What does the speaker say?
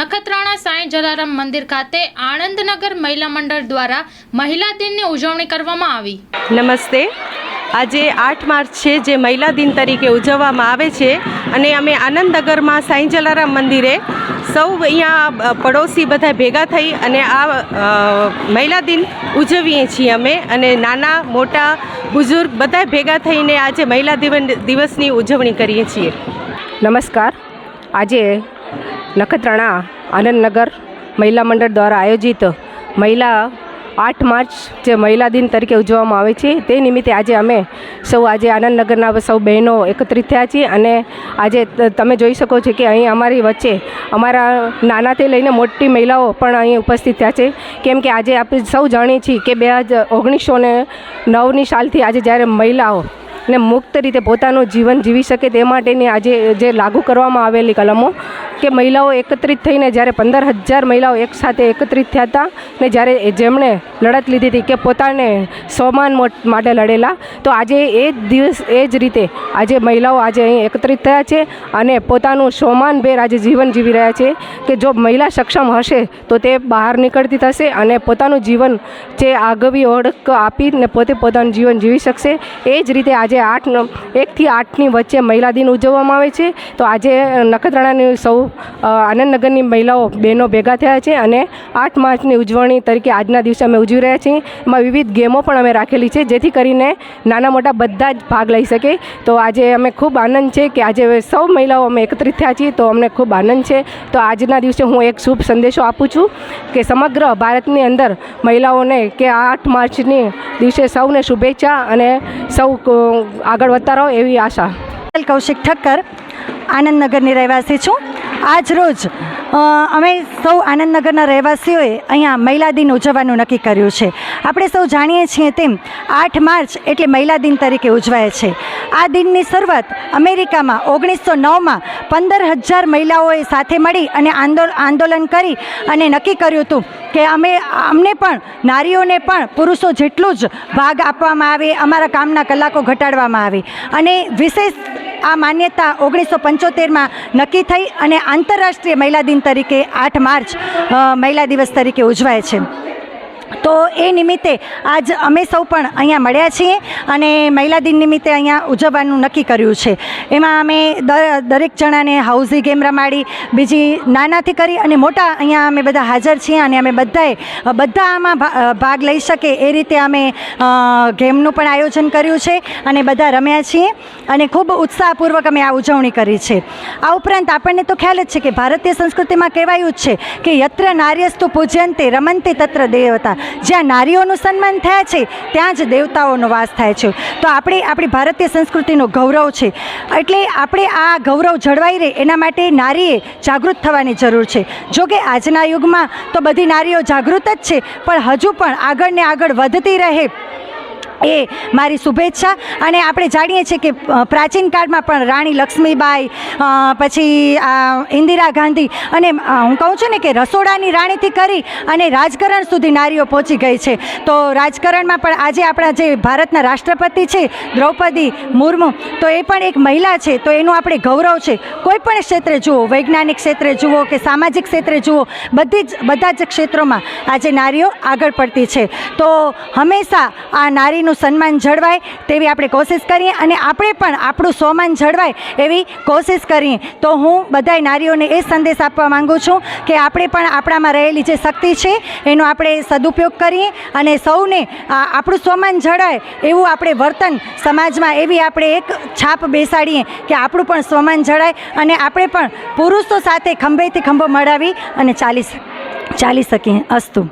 નખત્રાણા સાંઈ જલારામ મંદિર ખાતે આણંદનગર મહિલા મંડળ દ્વારા મહિલા દિનની ઉજવણી કરવામાં આવી. નમસ્તે. આજે આઠ માર્ચ છે જે મહિલા દિન તરીકે ઉજવવામાં આવે છે અને અમે આનંદનગરમાં સાંઈ જલારામ મંદિરે સૌ અહીંયા પડોશી બધા ભેગા થઈ અને આ મહિલા દિન ઉજવીએ છીએ અમે અને નાના મોટા બુઝુર્ગ બધા ભેગા થઈને આજે મહિલા દિવન દિવસની ઉજવણી કરીએ છીએ. નમસ્કાર. આજે નખત્રાણા, આનંદનગર મહિલા મંડળ દ્વારા આયોજિત મહિલા આઠ માર્ચ, જે મહિલા દિન તરીકે ઉજવવામાં આવે છે, તે નિમિત્તે આજે અમે સૌ આજે આનંદનગરના સૌ બહેનો એકત્રિત થયા છીએ અને આજે તમે જોઈ શકો છો કે અહીં અમારી વચ્ચે અમારા નાનાથી લઈને મોટી મહિલાઓ પણ અહીં ઉપસ્થિત થયા છે. કેમ કે આજે આપણે સૌ જાણીએ છીએ કે બે હજાર ઓગણીસો ને નવની સાલથી આજે જ્યારે મહિલાઓ ને મુક્ત રીતે પોતાનું જીવન જીવી શકે તે માટેની આજે જે લાગુ કરવામાં આવેલી કલમો કે મહિલાઓ એકત્રિત થઈને જ્યારે પંદર હજાર મહિલાઓ એકસાથે એકત્રિત થયા હતા ને જ્યારે જેમણે લડત લીધી હતી કે પોતાને સોમાન મોટ- લડેલા, તો આજે એ જ દિવસ, એ જ રીતે આજે મહિલાઓ આજે અહીં એકત્રિત થયા છે અને પોતાનું સ્વમાનભેર આજે જીવન જીવી રહ્યા છે કે જો મહિલા સક્ષમ હશે તો તે બહાર નીકળતી થશે અને પોતાનું જીવન જે આગવી ઓળખ આપીને પોતે પોતાનું જીવન જીવી શકશે. એ જ રીતે આજે આઠ એકથી આઠની વચ્ચે મહિલા દિન ઉજવવામાં આવે છે. તો આજે નખત્રાણાની સૌ આનંદનગરની મહિલાઓ બહેનો ભેગા થયા છે અને આઠ માર્ચની ઉજવણી તરીકે આજના દિવસે અમે ઉજવી રહ્યા છીએ. એમાં વિવિધ ગેમો પણ અમે રાખેલી છે, જેથી કરીને નાના મોટા બધા જ ભાગ લઈ શકે. તો આજે અમે ખૂબ આનંદ છે કે આજે સૌ મહિલાઓ અમે એકત્રિત થયા છીએ, તો અમને ખૂબ આનંદ છે. તો આજના દિવસે હું એક શુભ સંદેશો આપું છું કે સમગ્ર ભારતની અંદર મહિલાઓને કે આઠ માર્ચની દિવસે સૌને શુભેચ્છા અને સૌ આગળ વધતા રહો એવી આશા. કૌશિક ઠક્કર, આનંદનગરની રહેવાસી છું. આજ રોજ અમે સૌ આનંદનગરના રહેવાસીઓએ અહીંયા મહિલા દિન ઉજવવાનું નક્કી કર્યું છે. આપણે સૌ જાણીએ છીએ તેમ, આઠ માર્ચ એટલે મહિલા દિન તરીકે ઉજવાય છે. આ દિનની શરૂઆત અમેરિકામાં ઓગણીસો નવમાં પંદર હજાર મહિલાઓએ સાથે મળી અને આંદોલન આંદોલન કરી અને નક્કી કર્યું હતું કે અમે, અમને પણ, નારીઓને પણ પુરુષો જેટલું જ ભાગ આપવામાં આવે, અમારા કામના કલાકો ઘટાડવામાં આવે. અને વિશેષ આ માન્યતા ઓગણીસો પંચોતેરમાં નક્કી થઈ અને આંતરરાષ્ટ્રીય મહિલા દિન તરીકે આઠ માર્ચ મહિલા દિવસ તરીકે ઉજવાય છે. તો એ નિમિત્તે આજ અમે સૌ પણ અહીંયા મળ્યા છીએ અને મહિલા દિન નિમિત્તે અહીંયા ઉજવવાનું નક્કી કર્યું છે. એમાં અમે દરેક જણાને હાઉઝી ગેમ રમાડી, બીજી નાનાથી કરી અને મોટા અહીંયા અમે બધા હાજર છીએ અને અમે બધાએ, બધા આમાં ભાગ લઈ શકે એ રીતે અમે ગેમનું પણ આયોજન કર્યું છે અને બધા રમ્યા છીએ અને ખૂબ ઉત્સાહપૂર્વક અમે આ ઉજવણી કરી છે. આ ઉપરાંત આપણને તો ખ્યાલ જ છે કે ભારતીય સંસ્કૃતિમાં કહેવાયું જ છે કે યત્ર નાર્યસ્તુ પૂજ્યંતે રમંતે તત્ર દેવતા. જ્યાં નારીઓનું સન્માન થાય છે, ત્યાં જ દેવતાઓનો વાસ થાય છે. તો આપણે, આપણી ભારતીય સંસ્કૃતિનો ગૌરવ છે. એટલે આપણે આ ગૌરવ જળવાઈ રહે, એના માટે નારીએ જાગૃત થવાની જરૂર છે. જો કે આજના યુગમાં તો બધી નારીઓ જાગૃત જ છે, પણ હજુ પણ આગળ ને આગળ વધતી રહે. એ મારી શુભેચ્છા. અને આપણે જાણીએ છીએ કે પ્રાચીન કાળમાં પણ રાણી લક્ષ્મીબાઈ પછી ઇન્દિરા ગાંધી અને હું કહું છું ને કે રસોડાની રાણીથી કરી અને રાજકારણ સુધી નારીઓ પહોંચી ગઈ છે. તો રાજકારણમાં પણ આજે આપણા જે ભારતના રાષ્ટ્રપતિ છે, દ્રૌપદી મુર્મુ, તો એ પણ એક મહિલા છે, તો એનું આપણે ગૌરવ છે. કોઈ પણ ક્ષેત્રે જુઓ, વૈજ્ઞાનિક ક્ષેત્રે જુઓ કે સામાજિક ક્ષેત્રે જુઓ, બધી જ, બધા જ ક્ષેત્રોમાં આજે નારીઓ આગળ પડતી છે. તો હંમેશા આ નારીનું સન્માન જળવાય તેવી આપણે કોશિશ કરીએ અને આપણે પણ આપણું સ્વમાન જળવાય એવી કોશિશ કરીએ. તો હું બધાય નારીઓને એ સંદેશ આપવા માંગુ છું કે આપણે પણ આપણામાં રહેલી જે શક્તિ છે, એનો આપણે સદુપયોગ કરીએ અને સૌને આપણું સ્વમાન જળવાય એવું આપણે વર્તન સમાજમાં એવી આપણે એક છાપ બેસાડીએ કે આપણું પણ સ્વમાન જળાય અને આપણે પણ પુરુષો સાથે ખંભેથી ખંભો મળાવી અને ચાલી ચાલી શકીએ. અસ્તુ.